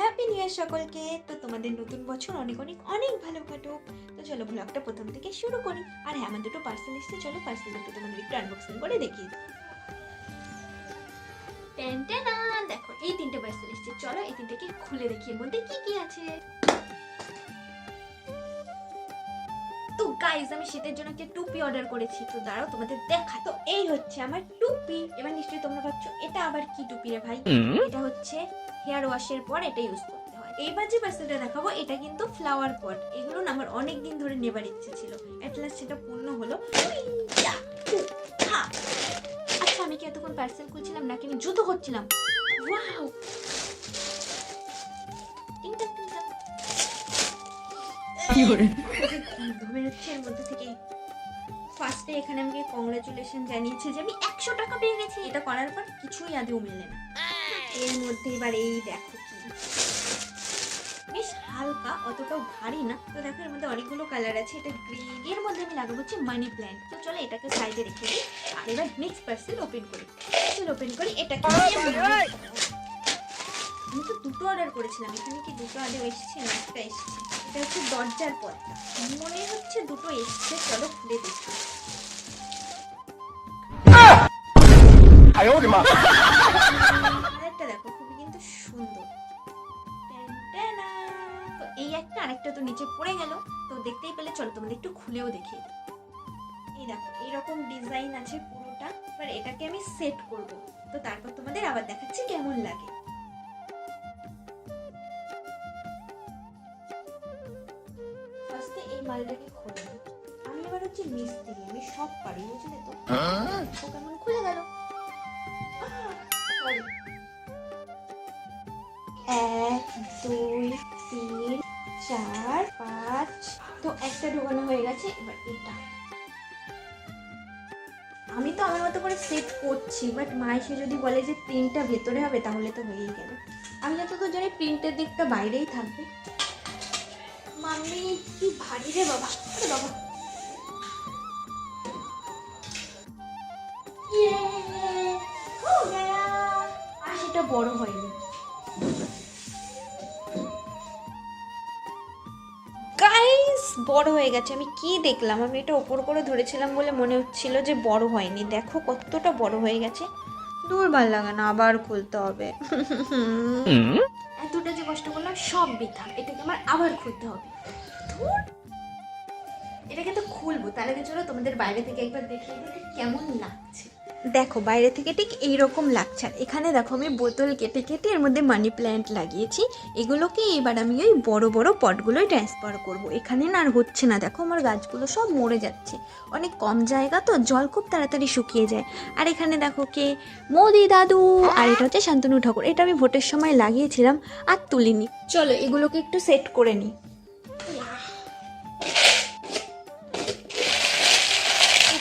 Happy new year সকলকে। তো তোমাদের নতুন বছর অনেক অনেক অনেক ভালো কাটুক। তো চলো ব্লগটা প্রথম থেকে শুরু করি। আর হ্যাঁ আমার দুটো পার্সেল এসছে। চলো পার্সেল দুটো তোমাদের একটু আনবক্সিং করে টেন দেখো, এই তিনটে পার্সেল এসছে। চলো এই তিনটেকে খুলে দেখি, এর মধ্যে কি কি আছে। গাইজ আমি শীতের জন্য একটা টুপি অর্ডার করেছি। তো দাঁড়াও তোমাদের দেখা তো এই হচ্ছে আমার টুপি। এবার নিশ্চয়ই তোমরা ভাবছ এটা আবার কি টুপি রে ভাই? এটা হচ্ছে হেয়ার ওয়াশের পর এটা ইউজ করতে হয়। এইবার যে পার্সেলটা দেখাবো এটা কিন্তু ফ্লাওয়ার পট এগুলো না আমার অনেক দিন ধরে নেবার ইচ্ছে ছিল। অ্যাটলাস্ট সেটা পূর্ণ হলো। হা। আচ্ছা আমি কি এতক্ষণ পার্সেল খুলছিলাম নাকি আমি জুতো করছিলাম? ওয়াও! টিংটাক ধরে হচ্ছে এর মধ্যে থেকে ফার্স্টে এখানে আমাকে কংগ্রাচুলেশন জানিয়েছে যে আমি একশো টাকা পেয়ে গেছি। এটা করার পর কিছুই আদেও মেলে না। এর মধ্যে এবার এই দেখো কি। বেশ হালকা অতটাও ভারী না। তো দেখো এর মধ্যে অনেকগুলো কালার আছে। এটা গ্রিন এর মধ্যে আমি লাগাবো হচ্ছে মানি প্ল্যান্ট তো চলো এটাকে সাইডে রেখে দিই। আর এবার নেক্সট পার্সেল ওপেন করি। পার্সেল ওপেন করি এটাকে আমি তো দুটো অর্ডার করেছিলাম, এখানে কি দুটো অর্ডার এসেছে? না, একটা এসেছে। এটা হচ্ছে দরজার পর্দা। মনে হচ্ছে দুটো এসছে, চলো খুলে দেখি। দেখো, খুবই কিন্তু সুন্দর। তো এই একটা আরেকটা নিচে তো দেখতেই পেলে চলো তোমাদের একটু খুলেও দেখি এই দেখো এইরকম ডিজাইন আছে পুরোটা এবার এটাকে আমি সেট তো তারপর তোমাদের আবার দেখাচ্ছি কেমন লাগে মালটাকে খুলে। আমি এবার হচ্ছে মিস্ত্রি আমি সব পারি বুঝলে তো? ও কেমন খুলে গেল। এক দুই তিন চার পাঁচ। তো একটা ঢোকানো হয়ে গেছে এবার এটা। আমি তো আমার মতো করে সেট করছি বাট মা এসে যদি বলে যে প্রিন্টটা ভেতরে হবে তাহলে তো হয়েই গেল। আমি যতদূর জানি প্রিন্টের দিকটা বাইরেই থাকবে। মাম্মি কি ভারী রে বাবা? আরে বাবা। ইয়ে আর সেটা বড় হয়নি। গাইস বড় হয়ে গেছে। আমি কি দেখলাম? আমি এটা ওপর করে ধরেছিলাম বলে মনে হচ্ছিল যে বড় হয়নি। দেখো কতটা বড় হয়ে গেছে। দূর ভালো লাগে না আবার খুলতে হবে। কষ্ট করলাম, সব বৃথা। এটাকে আমার আবার খুলতে হবে। এটা এটাকে তো খুলবো তাহলে চলো তোমাদের বাইরে থেকে একবার দেখিয়ে কেমন লাগছে। দেখো, বাইরে থেকে ঠিক এইরকম লাগছে। আর এখানে দেখো, আমি বোতল কেটে কেটে এর মধ্যে মানি প্ল্যান্ট লাগিয়েছি। এগুলোকে এবার আমি ওই বড় বড় পটগুলোই ট্রান্সফার করব। এখানে না আর হচ্ছে না। দেখো, আমার গাছগুলো সব মরে যাচ্ছে। অনেক কম জায়গা তো, জল খুব তাড়াতাড়ি শুকিয়ে যায়। আর এখানে দেখো কে? মোদি দাদু! আর এটা হচ্ছে শান্তনু ঠাকুর। এটা আমি ভোটের সময় লাগিয়েছিলাম আর তুলিনি। চলো, এগুলোকে একটু সেট করে নিই।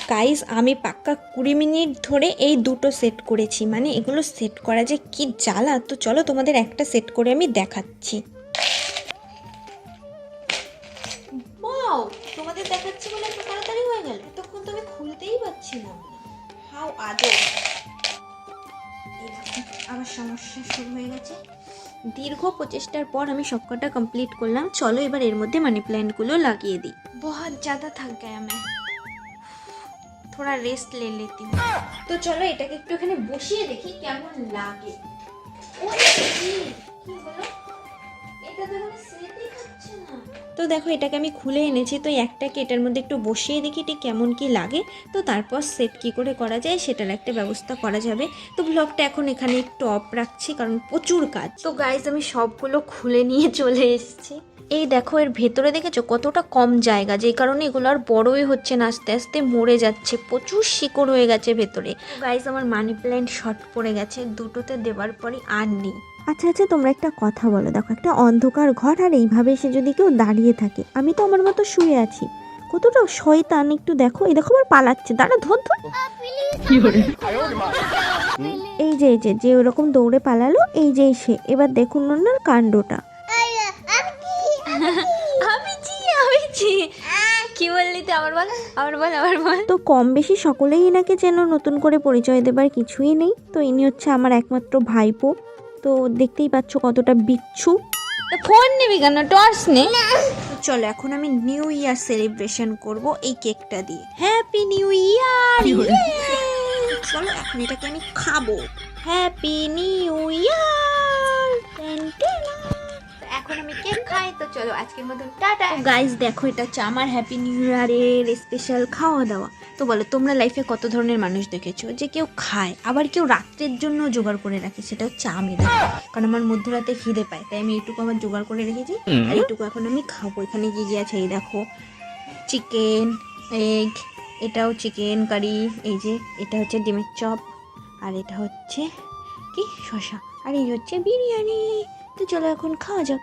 গাইস আমি পাক্কা কুড়ি মিনিট ধরে এই দুটো সেট করেছি। মানে এগুলো সেট করা যে কি জ্বালা। তো চলো তোমাদের একটা সেট করে আমি দেখাচ্ছি। তোমাদের দেখাচ্ছি বলে তাড়াতাড়ি হয়ে গেল। এতক্ষণ তো আমি খুলতেই পারছি না। হাও আদর আমার সমস্যা শুরু হয়ে গেছে। দীর্ঘ প্রচেষ্টার পর আমি সবকটা কমপ্লিট করলাম। চলো এবার এর মধ্যে মানি প্ল্যান্টগুলো লাগিয়ে দিই। বহুত জাদা থাক গায়ে আমি थोड़ा रेस्ट ले लेती हूँ তো চলো এটাকে একটু এখানে বসিয়ে দেখি কেমন লাগে ওরে কি কি হলো এটা তো এখানে সেটই খাচ্ছে না তো দেখো এটাকে আমি খুলে এনেছি তো এই একটাকে এটার মধ্যে একটু বসিয়ে দেখি ঠিক কেমন কি লাগে তো তারপর সেট কি করে করা যায় সেটার একটা ব্যবস্থা করা যাবে তো ব্লগটা এখন এখানে একটু অফ রাখছি কারণ প্রচুর কাজ তো গাইজ আমি সবগুলো খুলে নিয়ে চলে এসেছি এই দেখো এর ভেতরে দেখেছ কতটা কম জায়গা? যে কারণে এগুলো আর বড়ই হচ্ছে না আস্তে আস্তে মরে যাচ্ছে প্রচুর শিকড় হয়ে গেছে ভেতরে। গাইজ আমার মানি প্ল্যান্ট শর্ট পড়ে গেছে দুটোতে দেওয়ার পরই আর নেই। আচ্ছা আচ্ছা তোমরা একটা কথা বলো দেখো একটা অন্ধকার ঘর আর এইভাবে সে যদি কেউ দাঁড়িয়ে থাকে আমি তো আমার মতো শুয়ে আছি। কতটা শয়তান একটু দেখো এই দেখো আমার পালাচ্ছে দাঁড়া ধর ধর। এই যে এই যে যে ওরকম দৌড়ে পালালো এই যে সে এবার দেখুন ওনার কাণ্ডটা। আমি কি বললি তুই? আবার বল আবার বল আবার বল। তো কম বেশি সকলেই এনাকে যেন নতুন করে পরিচয় দেবার কিছুই নেই। তো ইনি হচ্ছে আমার একমাত্র ভাইপো। তো দেখতেই পাচ্ছ কতটা বিচ্ছু। ফোন নিবি কেন? টর্চ নে। চলো এখন আমি নিউ ইয়ার সেলিব্রেশন করব এই কেকটা দিয়ে। হ্যাপি নিউ ইয়ার চলো এখন এটাকে আমি খাব। হ্যাপি নিউ ইয়ার চলো আজকের মতন টাটা। গাইজ দেখো এটা হচ্ছে আমার হ্যাপি নিউ ইয়ারের স্পেশাল খাওয়া দাওয়া তো বলো তোমরা লাইফে কত ধরনের মানুষ দেখেছ? যে কেউ খায় আবার কেউ রাত্রের জন্য জোগাড় করে রাখে সেটা হচ্ছে আমি দেখো। কারণ আমার মধ্যরাতে খিদে পায় তাই আমি এইটুকু আমার জোগাড় করে রেখেছি আর এইটুকু এখন আমি খাব। এখানে কি কি আছে? এই দেখো চিকেন এগ এটাও চিকেন কারি এই যে এটা হচ্ছে ডিমের চপ আর এটা হচ্ছে কি? শশা আর এই হচ্ছে বিরিয়ানি। তো চলো এখন খাওয়া যাক।